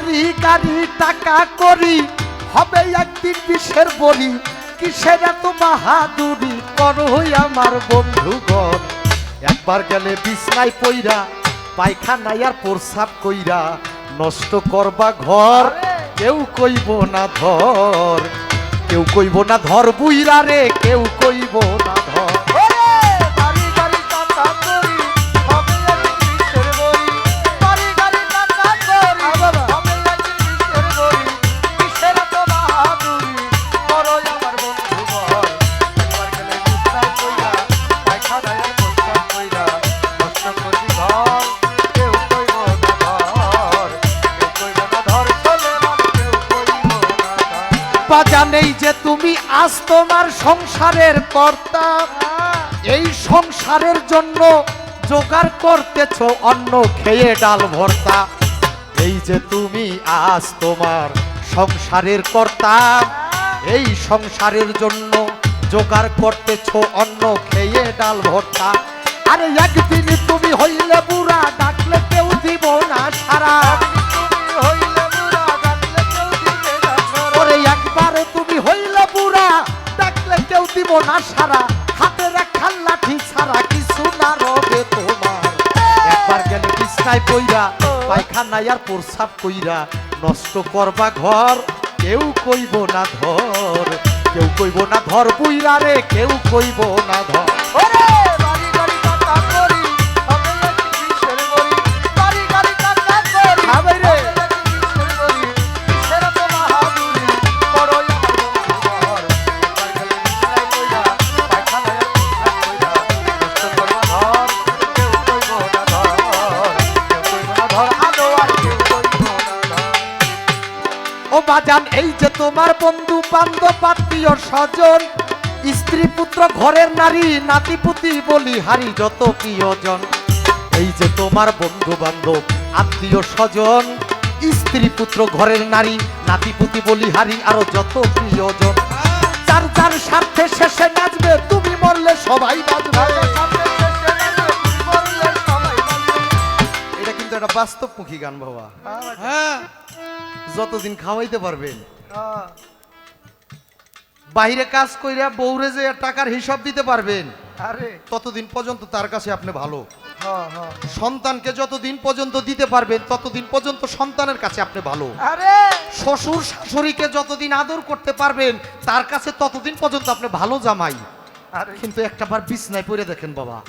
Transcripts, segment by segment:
বাড়ি গাড়ি টাকা করি। হবে একদিন বিষের বড়ি কিসের এত বাহাদুরি? করো আমার বন্ধুগণ। একবার গেলে বিছনায় পইরা, পায়খানায় আর প্রসাব কইরা নষ্ট করবা ঘর। কেউ কইব না ধর, কেউ কইব না ধর বুইরা রে, কেউ কইব না আজ তোমার সংসারের কর্তা। এই সংসারের জন্য জোগাড় করতেছ অন্ন, খেয়ে ডাল ভর্তা। এই যে তুমি আজ তোমার সংসারের কর্তা, এই সংসারের জন্য জোগাড় করতেছ অন্ন, খেয়ে ডাল ভর্তা। আরে একদিন তুমি হইলে বুড়া, ডাকলে কেউ সারা হাতে রাখা লাঠি ছাড়া কিছু না রবে তোমার। একবার গেলে বিছনায় কইরা পায়খানায় আর প্রসাব কইরা নষ্ট করবা ঘর, কেউ কইব না ধর, কেউ কইব না ধর বুইরা রে, কেউ কইব না ধর। বাজান এই যে তোমার বন্ধু, বান্ধব, আত্মীয় স্বজন, স্ত্রী পুত্র, ঘরের নারী, নাতিপুতি বলি হারি যত প্রিয়জন। এই যে তোমার বন্ধু, বান্ধব, আত্মীয় স্বজন, স্ত্রী পুত্র, ঘরের নারী, নাতিপুতি বলি হারি আরও যত প্রিয়জন। যার যার স্বার্থে শেষে নাচবে, তুমি মরলে সবাই বাজবে। এটা কিন্তু একটা বাস্তবমুখী গান, বাবা। হ্যাঁ। যতদিন খাওয়াইতে পারবেন। বাইরে কাজ কইরা বউরে যে টাকার হিসাব দিতে পারবেন আরে। ততদিন পর্যন্ত তার কাছে আপনি ভালো। হ্যাঁ হ্যাঁ। সন্তানকে যতদিন পর্যন্ত দিতে পারবেন ততদিন পর্যন্ত সন্তানের কাছে আপনি ভালো। আরে। শ্বশুর শাশুড়িকে যতদিন আদর করতে পারবেন তার কাছে ততদিন পর্যন্ত আপনি ভালো জামাই। আরে। কিন্তু একটা বার বিছনায় পড়ে দেখেন বাবা।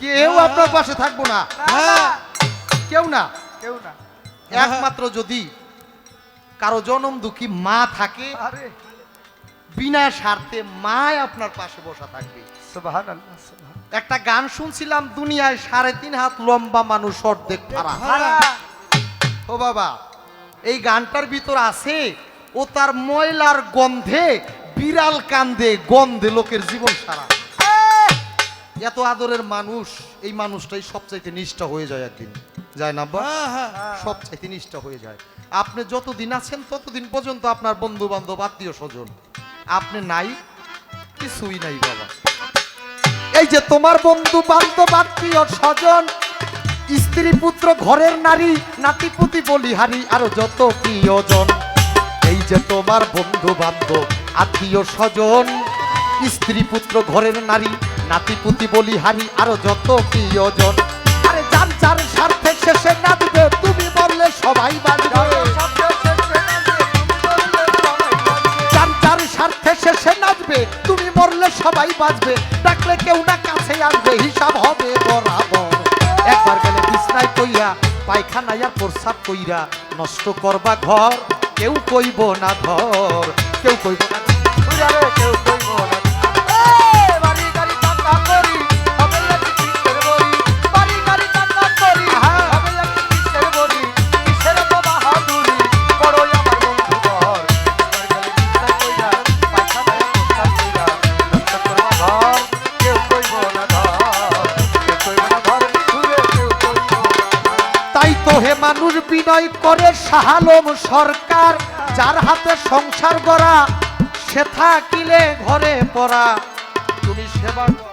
কেউ আপনার পাশে থাকব না। কেউ না। কেউ না। একমাত্র যদি কারও জনম দুঃখী মা থাকে বিনা স্বার্থে মা আপনার পাশে বসা থাকবে। একটা গান শুনছিলাম দুনিয়ায় সাড়ে তিন হাত লম্বা মানুষ অর্ধেক ও বাবা এই গানটার ভিতর আছে ও তার ময়লার গন্ধে বিড়াল কান্দে গন্ধে লোকের জীবন সারা। এত আদরের মানুষ এই মানুষটাই সবচাইতে নিষ্ঠা হয়ে যায় একদিন। যায় না আব্বা সবচাইতে নিষ্ঠা হয়ে যায়। আপনি যতদিন আছেন ততদিন পর্যন্ত আপনার বন্ধু বান্ধব আত্মীয় স্বজন। আপনি নাই কিছুই নাই বাবা। এই যে তোমার বন্ধু বান্ধব আত্মীয় স্বজন স্ত্রী পুত্র ঘরের নারী নাতিপুতি বলিহারি আরও যত প্রিয়জন এই যে তোমার বন্ধু বান্ধব আত্মীয় স্বজন স্ত্রী পুত্র ঘরের নারী নাতিপুতি বলিহারি আরও যত প্রিয়জন। আরে যার যার স্বার্থে শেষে নাচবে, তুমি বললে সবাই যার স্বার্থে শেষে নাচবে, তুমি মরলে সবাই বাঁচবে। ডাকলে কেউ না কাছে আসবে হিসাব হবে বরাবর। একবার গেলে বিছনায় কইরা পায়খানায় আর প্রসাব কইরা নষ্ট করবা ঘর, কেউ কইব না ধর, কেউ কইব না তাই মানুষ বিনয় করে সাহালম সরকার যার হাতে সংসার গড়া সে থাকিলে ঘরে পড়া। তুমি সেবা করো।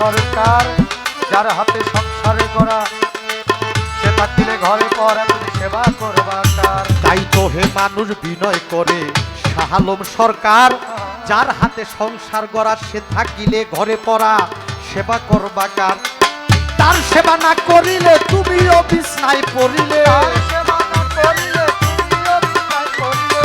সরকার যার হাতে সংসারে করা সেবা দিলে ঘরে পর তুমি সেবা করবা কার? তাই তো হে মানুষ বিনয় করে শাহালম সরকার যার হাতে সংসার গড়া সে থাকিলে ঘরে পড়া সেবা করবা কার? তার সেবা না করিলে তুমিও বিছনায় পড়িলে।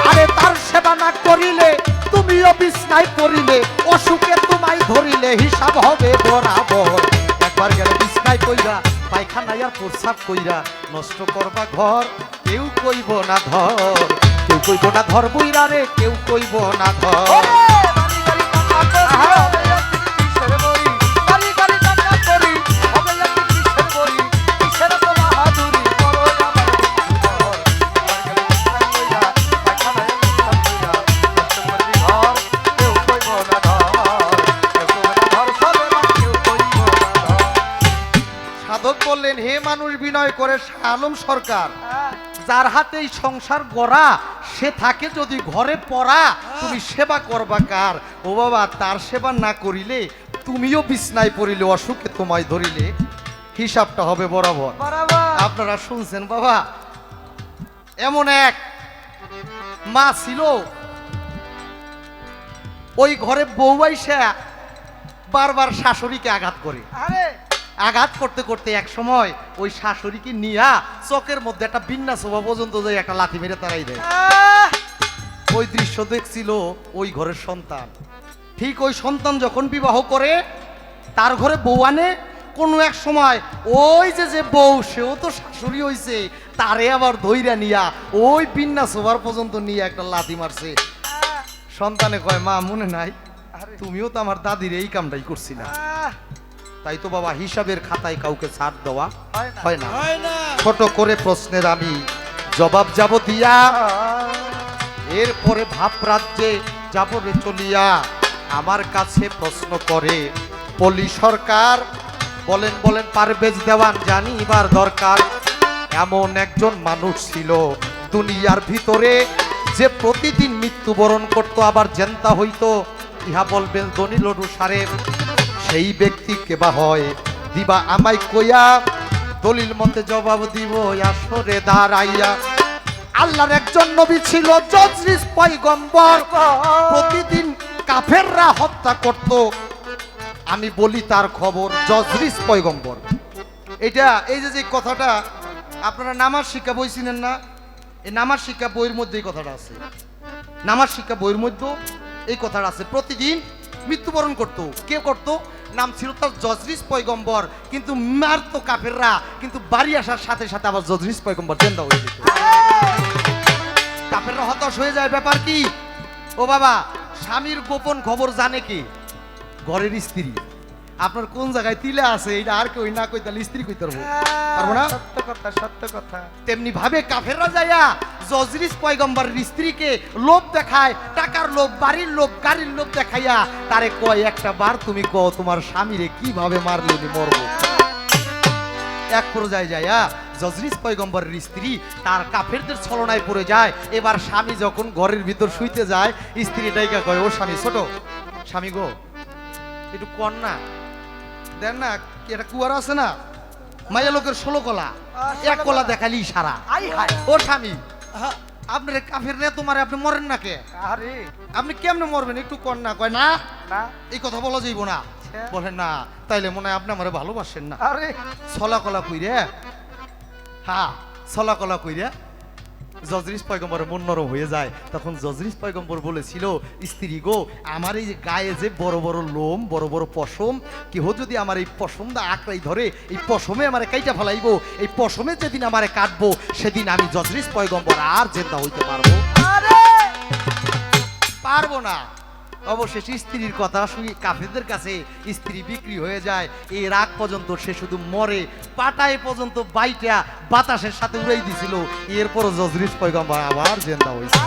আরে তার সেবা না করিলে তুমিও বিছনায় পড়িলে। অসুখে তোমায় ধরিলে হিসাব হবে বরাবর। একবার গেলে বিছনায় কইরা পায়খানায় আর প্রস্রাব কইরা নষ্ট করবা ঘর কেউ কইব না ধর। কেউ কইব না ধর বইরা রে কেউ কইব না ধর। বললেন হে মানুষ বিনয় করে আলম সরকার যার হাতে এই সংসার গড়া সে থাকে যদি ঘরে পড়া তুমি সেবা করবা কার? ও বাবা তার সেবা না করিলে তুমিও বিছনায় পড়িলে অসুখে তোমায় ধরিলে। হিসাবটা হবে বরাবর। বরাবর। আপনারা শুনছেন বাবা? এমন এক মা ছিল ওই ঘরে বউ আইসা বারবার শাশুড়িকে আঘাত করে। আরে, আঘাত করতে করতে এক সময় ওই শাশুড়িকে নিয়া চকের মধ্যে একটা বিন্যাস হওয়া পর্যন্ত যে একটা লাথি মেরে তারাই দেয়। ওই দৃশ্য দেখছিল ওই ঘরের সন্তান। ঠিক ওই সন্তান যখন বিবাহ করে তার ঘরে বউ আনে কোনো এক সময় ওই যে যে বউ সেও তো শাশুড়ি হইছে তারে আবার ধইরা নিয়া ওই বিন্যাস হওয়ার পর্যন্ত নিয়ে একটা লাথি মারছে। সন্তানে কয় মা মনে নাই? আরে, তুমিও তো আমার দাদির এই কামটাই করছিলা। তাই তো বাবা হিসাবের খাতায় কাউকে ছাড় দেওয়া হয় না। ছোট করে প্রশ্নের আমি জবাব যাব দিয়া। এরপরে ভাব রাজ্যে যাব রে চলিয়া। আমার কাছে প্রশ্ন করে পলি সরকার বলেন বলেন পারভেজ দেওয়ান জানিবার দরকার। এমন একজন মানুষ ছিল দুনিয়ার ভিতরে যে প্রতিদিন মৃত্যুবরণ করত আবার জেন্তা হইতো। ইহা বলবেন দলিল অনুসারে সেই ব্যক্তি কেবা হয়? দিবা আমায় কইয়া, দলিল মতে জবাব দিব, আসরে দাঁড়াইয়া। আল্লাহর একজন নবী ছিল জজরিস পয়গম্বর। প্রতিদিন কাফেররা হত্যা করত। আমি বলি তার খবর জজরিস পয়গম্বর। এটা এই যে যে কথাটা, আপনারা নামাজ শিক্ষা বই চিনেন না? এই নামাজ শিক্ষা বইয়ের মধ্যে এই কথাটা আছে। নামাজ শিক্ষা বইয়ের মধ্যে এই কথাটা আছে। প্রতিদিন মৃত্যুবরণ করত। কে করত? নাম ছিল তার জজরিস পয়গম্বর। কিন্তু মারতো কাফেররা কিন্তু বাড়ি আসার সাথে সাথে আবার জজরিস পয়গম্বর জেন্দা হয়ে যেত। কাফেররা হতাশ হয়ে যায় ব্যাপার কি? ও বাবা স্বামীর গোপন খবর জানে কি? ঘরের স্ত্রী। আপনার কোন জায়গায় তিলে আছে এটা আর কেউ না কই তাহলে স্ত্রী কইতে পারব। পারব না? সত্য কথা সত্য কথা। তেমনি ভাবে কাফেররা যাইয়া জজরিস পয়গম্বরের স্ত্রীকে লোভ দেখায় টাকার লোভ বাড়ির লোভ গাড়ির লোভ দেখাইয়া তারে কয় একটা বার তুমি কও তোমার স্বামীরে কীভাবে মারলে মরবো? এক পর্যায়ে যাইয়া জজরিস পয়গম্বরের স্ত্রী তার কাফেরদের ছলনায় পড়ে যায়। এবার স্বামী যখন ঘরের ভিতর শুইতে যায় স্ত্রী ডাইকা কয় ও স্বামী ছোট স্বামী গো একটু কর না। দেন না এটা কুয়ার আছে না? মাইয়া লোকের ষোলো কলা। এক কলা দেখালি সারা হায়। ও স্বামী আপনার কাফের রে তোমার আপনি মরেন না কে? আরে আপনি কেমনে মরবেন একটু কর না কয় না? না। এই কথা বলা যাইব না। বলেন না তাইলে মনে হয় আপনি আমারে ভালোবাসেন না। আরে। ছলা কলা কইরে হ্যাঁ ছলা কলা কইরে জজরিস পয়গম্বর মন নরম হয়ে যায়। তখন জজরিস পয়গম্বর বলেছিল স্ত্রী গো আমার এই গায়ে যে বড় বড় লোম বড় বড় পশম কেহ যদি আমার এই পশমটা আঁকড়াই ধরে এই পশমে আমার কাইটা ফলাইব এই পশমে যেদিন আমার কাটবো সেদিন আমি জজরিস পয়গম্বর আর জেদা হইতে পারব। পারব না। অবশেষে স্ত্রীর কথা শুনি কাফেরদের কাছে স্ত্রী বিক্রি হয়ে যায়। এই রাগ পর্যন্ত সে শুধু মরে পাটায় পর্যন্ত বাইটা বাতাসের সাথে উড়াই দিছিল। এরপর জজরিস পয়গম্বর আবার জেন্দা হয়েছে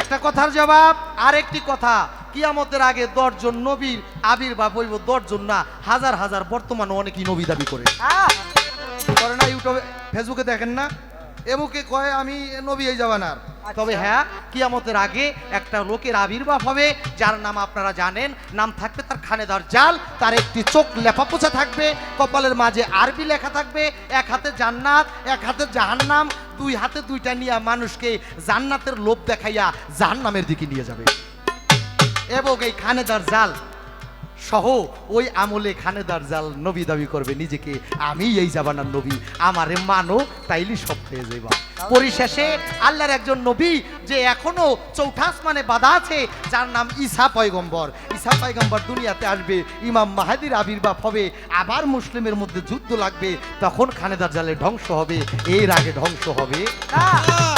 একটা কথার জবাব আর একটি কথা কিয়ামতের আগে দশজন নবীর আবির্ভাব হইব দশজন না হাজার হাজার বর্তমানে অনেকেই নবী দাবি করে। না ইউটিউবে ফেসবুকে দেখেন না? এমুকে কয় আমি নবী এই যাবানার তবে হ্যাঁ কিয়ামতের আগে একটা লোকের আবির্ভাব হবে, যার নাম আপনারা জানেন, নাম থাকবে তার খানেদার জাল, তার একটি চোখ লেফাপোছা থাকবে, কপালের মাঝে আরবি লেখা থাকবে, এক হাতে জান্নাত, এক হাতে জাহান্নাম, দুই হাতে দুইটা নিয়ে মানুষকে জান্নাতের লোভ দেখাইয়া জাহান্নামের দিকে নিয়ে যাবে। এবং এই খানেদার জাল সহ ওই আমলে খানেদার জাল নবী দাবি করবে নিজেকে, আমি এই জাবানার নবী, আমারে মানো, তাইলে সব হয়ে যাইবা। পরিশেষে আল্লাহর একজন নবী যে এখনও চৌঠাস মানে বাধা আছে, যার নাম ঈসা পয়গম্বর। ঈসা পয়গম্বর দুনিয়াতে আসবে, ইমাম মাহাদির আবির্ভাব হবে, আবার মুসলিমের মধ্যে যুদ্ধ লাগবে, তখন খানেদার জালে ধ্বংস হবে, এর আগে ধ্বংস হবে। না